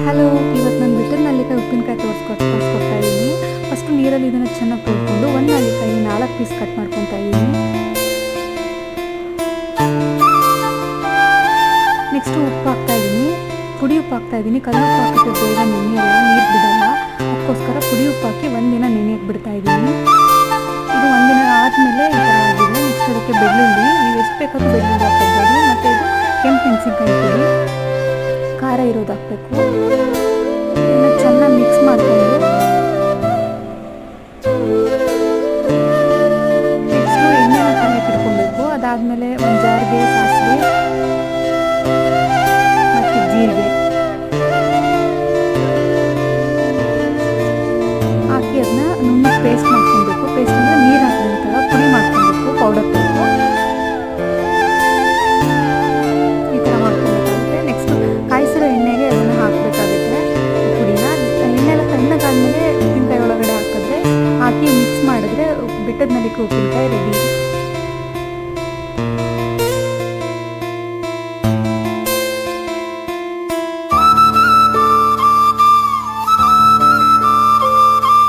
hello ಇವತ್ತು ನಾನು ಬಿಟ್ಟದ ನಲ್ಲಿಕಾಯಿ ಉಪ್ಪಿನಕಾಯಿ ತೋರಿಸ್ಕೊ ತೋರಿಸ್ಕೊಡ್ತಾ ಇದ್ದೀನಿ ಫಸ್ಟು ನೀರಲ್ಲಿ ಇದನ್ನು ಚೆನ್ನಾಗಿ ತೊಳ್ಕೊಂಡು ಒಂದು ನಲ್ಲಿಕಾಯಿ ನಾಲ್ಕು ಪೀಸ್ ಕಟ್ ಮಾಡ್ಕೊತಾ ಇದ್ದೀನಿ ನೆಕ್ಸ್ಟು ಉಪ್ಪು ಹಾಕ್ತಾ ಇದ್ದೀನಿ ಪುಡಿ ಉಪ್ಪು ಹಾಕ್ತಾ ಇದ್ದೀನಿ ಕಲ್ಲು ಉಪ್ಪು ಹಾಕಿದ್ರೆ ಬೇಗ ನೆನೆಯಲ್ಲ ನೀರು ಬಿಡಲ್ಲ ಅದಕ್ಕೋಸ್ಕರ ಪುಡಿ ಉಪ್ಪು ಹಾಕಿ ಒಂದಿನ ನೆನೆಯಕ್ಕೆ ಬಿಡ್ತಾ ಇದ್ದೀನಿ ಇದು ಒಂದಿನ ಆದಮೇಲೆ ಈ ಥರ ಆಗಿದೆ ನೆಕ್ಸ್ಟ್ ಅದಕ್ಕೆ ಬೆಳ್ಳುಳ್ಳಿ ನೀವು ಎಷ್ಟು ಬೇಕಾದ್ರೂ ಬೆಳ್ಳುಳ್ಳಿ ಹಾಕ್ಕೊಬೋದು ಮತ್ತು ಇದು ಕೆಂಪು ಮೆಣಸಿನ್ಕಾಯಿ ಪುಡಿ ಖಾರ ಇರೋದು ಹಾಕಬೇಕು ಇದನ್ನ ಚೆನ್ನಾಗಿ ಮಿಕ್ಸ್ ಮಾಡಿಕೊಂಡು ನೆಕ್ಸ್ಟು ಎಣ್ಣೆನ ಕಾಯಕ್ಕೆ ಇಟ್ಕೊಬೇಕು ಅದಾದಮೇಲೆ ಒಂದು ಜಾರ್ಗೆ ಸಾಸಿವೆ ಮತ್ತು ಜೀರಿಗೆ ಹಾಕಿ ಅದನ್ನ ಬಿಟ್ಟದ ನಲಿಕೆ ಉಪ್ಪಿನಕಾಯಿ ರೆಡಿ